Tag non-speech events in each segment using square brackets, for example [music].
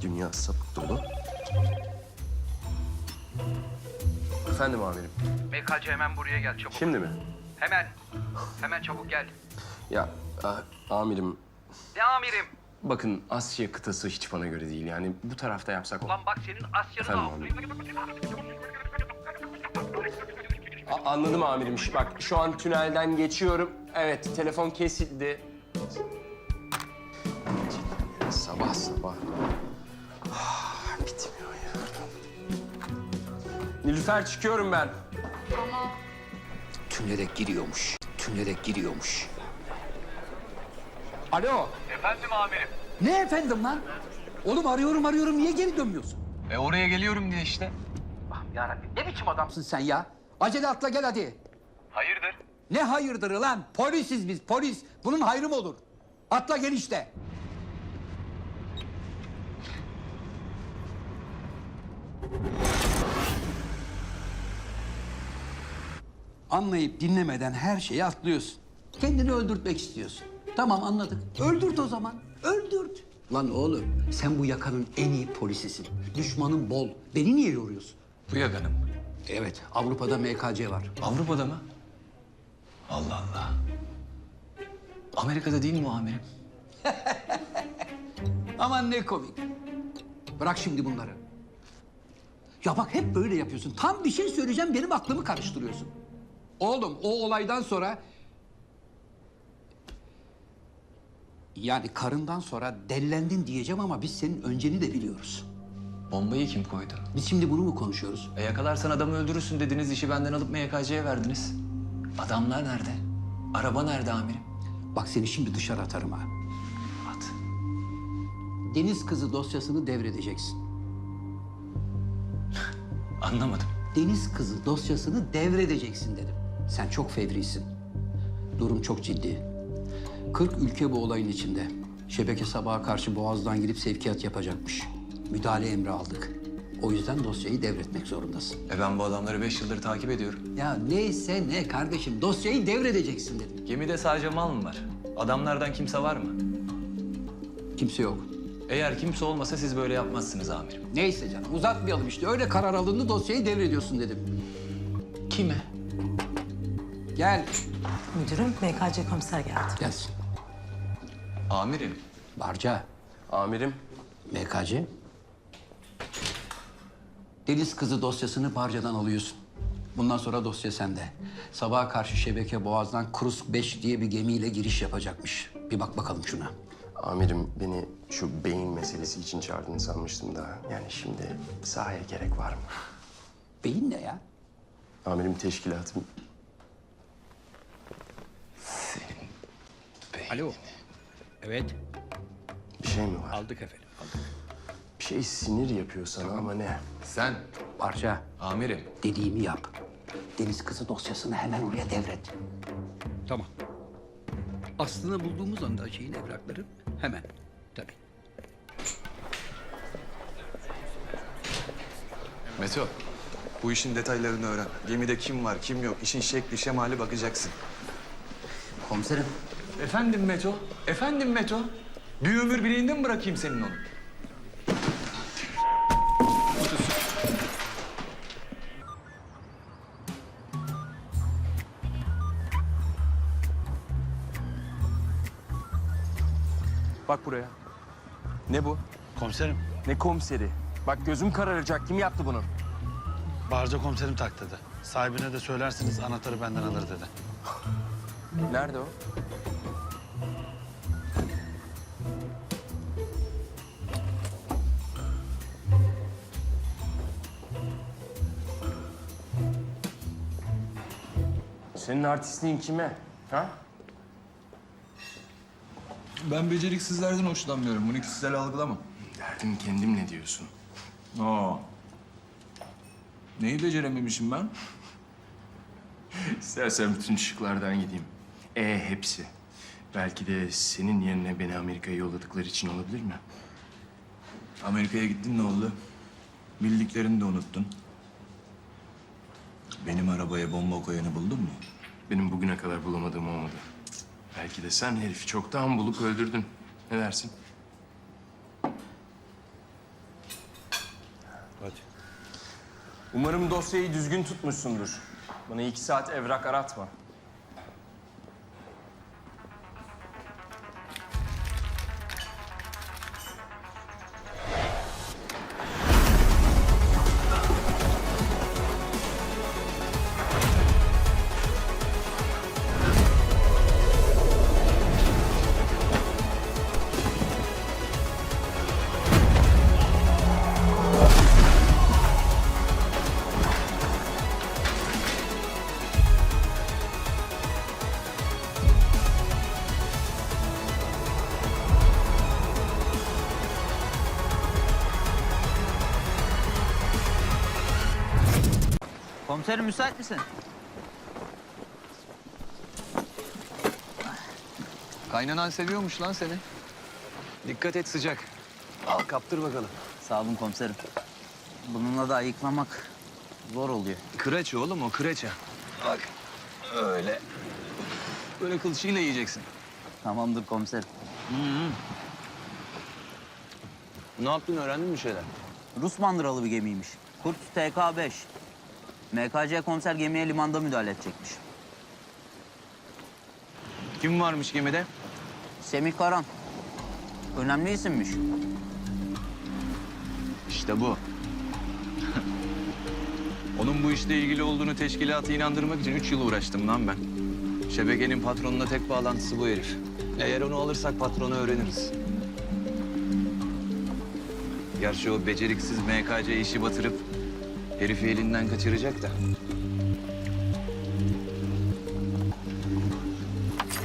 Dünya sapık dolu. Efendim amirim. MKC hemen buraya gel çabuk. Şimdi mi? Hemen. Hemen çabuk gel. Ya a- amirim Ne amirim? bakın Asya kıtası hiç bana göre değil. Yani bu tarafta yapsak... Ulan bak senin Asya'nın Efendim A- anladım amirim. Şu- Bak şu an tünelden geçiyorum. Evet telefon kesildi. Sabah sabah. Nilüfer çıkıyorum ben. Tünele giriyormuş. Tünele giriyormuş. Alo. Efendim amirim. Ne efendim lan? Oğlum arıyorum arıyorum niye geri dönmüyorsun? E oraya geliyorum diye işte. Yarabbim ne biçim adam? Sen ya. Acele atla gel hadi. Hayırdır? Ne hayırdır lan? Polisiz biz polis. Bunun hayrı mı olur? Atla gel işte. Anlayıp dinlemeden her şeyi atlıyorsun. Kendini öldürtmek istiyorsun. Tamam anladık. Öldürt o zaman. Öldürt. Lan oğlum sen bu yakanın en iyi polisisin. Düşmanın bol. Beni niye yoruyorsun? Bu yakanım. Evet Avrupa'da MKC var. Avrupa'da mı? Allah Allah. Amerika'da değil mi amirim? [laughs] Aman ne komik. Bırak şimdi bunları. Ya bak hep böyle yapıyorsun. Tam bir şey söyleyeceğim benim aklımı karıştırıyorsun. Oğlum o olaydan sonra... Yani karından sonra dellendin diyeceğim ama biz senin önceni de biliyoruz. Bombayı kim koydu? Biz şimdi bunu mu konuşuyoruz? E yakalarsan adamı öldürürsün dediniz işi benden alıp MKC'ye verdiniz. Adamlar nerede? Araba nerede amirim? Bak seni şimdi dışarı atarım ha. At. Deniz kızı dosyasını devredeceksin. Anlamadım. Deniz kızı dosyasını devredeceksin dedim. Sen çok fevrisin. Durum çok ciddi. 40 ülke bu olayın içinde. Şebeke sabaha karşı Boğaz'dan girip sevkiyat yapacakmış. Müdahale emri aldık. O yüzden dosyayı devretmek zorundasın. E ben bu adamları beş yıldır takip ediyorum. Ya neyse ne kardeşim dosyayı devredeceksin dedim. Gemide sadece mal mı var? Adamlardan kimse var mı? Kimse yok. Eğer kimse olmasa siz böyle yapmazsınız amirim. Neyse canım uzatmayalım işte. Öyle karar alındı dosyayı devrediyorsun dedim. Kime? Gel. Müdürüm MKC komiser geldi. Gelsin. Amirim. Barca. Amirim. MKC. Deniz kızı dosyasını Barca'dan alıyorsun. Bundan sonra dosya sende. Sabaha karşı şebeke boğazdan Krusk 5 diye bir gemiyle giriş yapacakmış. Bir bak bakalım şuna. Amirim beni şu beyin meselesi için çağırdığını sanmıştım da. Yani şimdi sahaya gerek var mı? Beyin ne ya? Amirim teşkilatım Alo. Evet, bir şey mi var? aldık efendim. Aldık. Bir şey sinir yapıyor sana ama ne? Sen. Barca, Amirim. dediğimi yap. Deniz kızı dosyasını hemen oraya devret. Tamam. Aslını bulduğumuz anda şeyin evrakları hemen. Tabii. Meto, bu işin detaylarını öğren. Gemide kim var, kim yok, işin şekli, şemali bakacaksın. Komiserim. Efendim Meto. Efendim Meto. Bir ömür bileğinde mi bırakayım senin onu? Bak buraya. Ne bu? Komiserim, Ne komiseri? Bak gözüm kararacak. Kim yaptı bunu? barca komiserim tak dedi. Sahibine de söylersiniz anahtarı benden alır dedi. Nerede o? Senin artistliğin kime? Ha? Ben beceriksizlerden hoşlanmıyorum. Bunu kişisel algılama. Derdim kendim ne diyorsun? Aa. Neyi becerememişim ben? İstersen bütün şıklardan gideyim. E hepsi. Belki de senin yerine beni Amerika'ya yolladıkları için olabilir mi? Amerika'ya gittin ne oldu? Bildiklerini de unuttun. Benim arabaya bomba koyanı buldun mu? Benim bugüne kadar bulamadığım olmadı. Belki de sen herifi çoktan bulup öldürdün. Ne dersin? Hadi. Umarım dosyayı düzgün tutmuşsundur. Bana iki saat evrak aratma. Komiserim müsait misin? Kaynanan seviyormuş lan seni. Dikkat et sıcak. Al kaptır bakalım. Sağ olun komiserim. Bununla da ayıklamak zor oluyor. Kıraç oğlum o kıraça. Bak öyle. Böyle kılçıyla yiyeceksin. Tamamdır komiserim. Ne yaptın öğrendin mi şeyler? Rus mandıralı bir gemiymiş. Kurt TK-5. MKC komiser gemiye limanda müdahale edecekmiş. Kim varmış gemide? Semih Karan. Önemli isimmiş. İşte bu. [laughs] Onun bu işle ilgili olduğunu teşkilatı inandırmak için üç yıl uğraştım lan ben. Şebekenin patronuna tek bağlantısı bu herif. Eğer onu alırsak patronu öğreniriz. Gerçi o beceriksiz MKC işi batırıp herifi elinden kaçıracak da.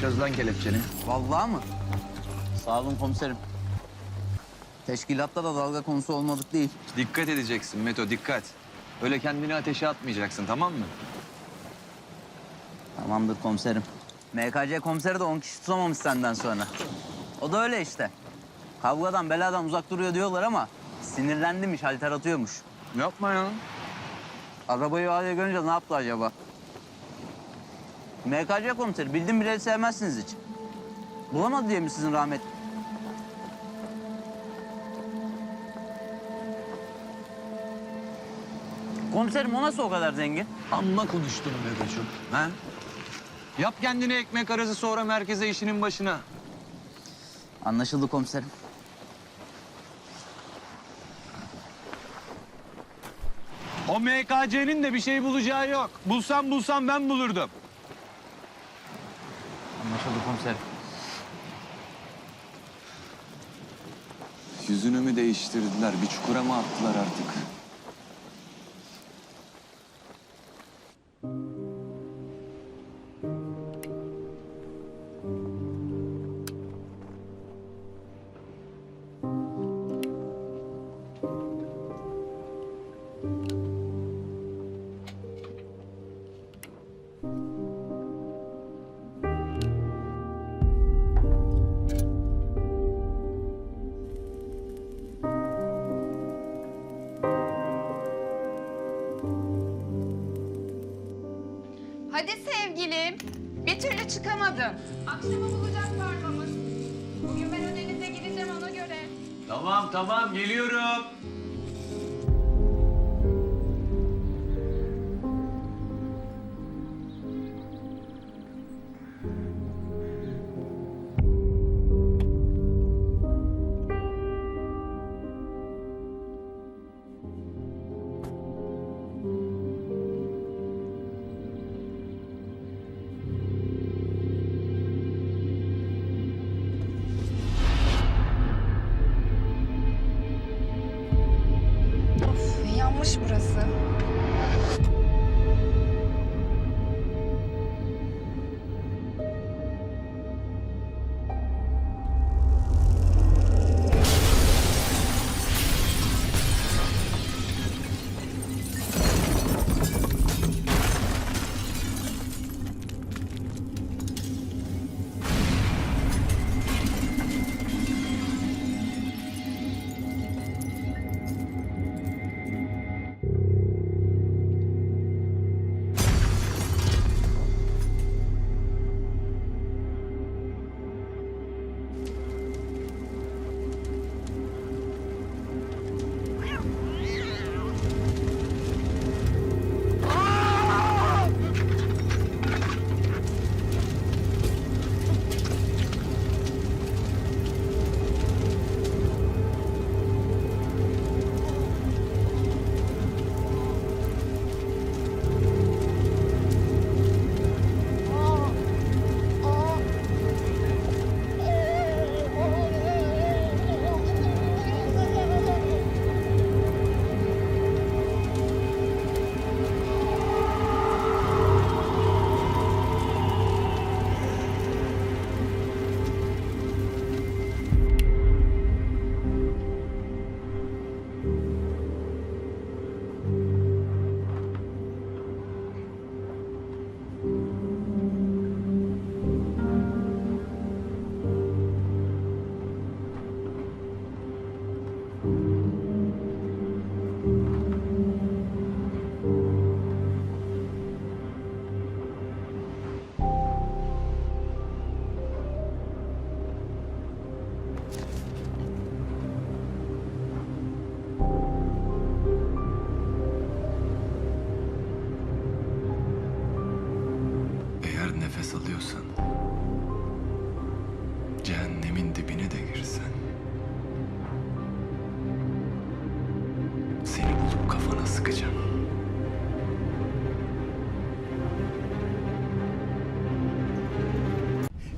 Çöz lan kelepçeni. Vallahi mı? Sağ olun komiserim. Teşkilatta da dalga konusu olmadık değil. Dikkat edeceksin Meto, dikkat. Öyle kendini ateşe atmayacaksın, tamam mı? Tamamdır komiserim. MKC komiseri de 10 kişi tutamamış senden sonra. O da öyle işte. Kavgadan beladan uzak duruyor diyorlar ama sinirlendimiş, halter atıyormuş. Yapma ya. Arabayı hale görünce ne yaptı acaba? MKC komiseri bildim bileli sevmezsiniz hiç. Bulamadı diye mi sizin rahmet? Komiserim o nasıl o kadar zengin? Amma konuştun be koçum. Ha? Yap kendine ekmek arası sonra merkeze işinin başına. Anlaşıldı komiserim. O MKC'nin de bir şey bulacağı yok. Bulsam bulsam ben bulurdum. Anlaşıldı komiserim. Yüzünü mü değiştirdiler, bir çukura mı attılar artık? Hadi sevgilim. Bir türlü çıkamadın. Akşama bulacak varmamız. Bugün ben ödeninde gideceğim ona göre. Tamam tamam geliyorum.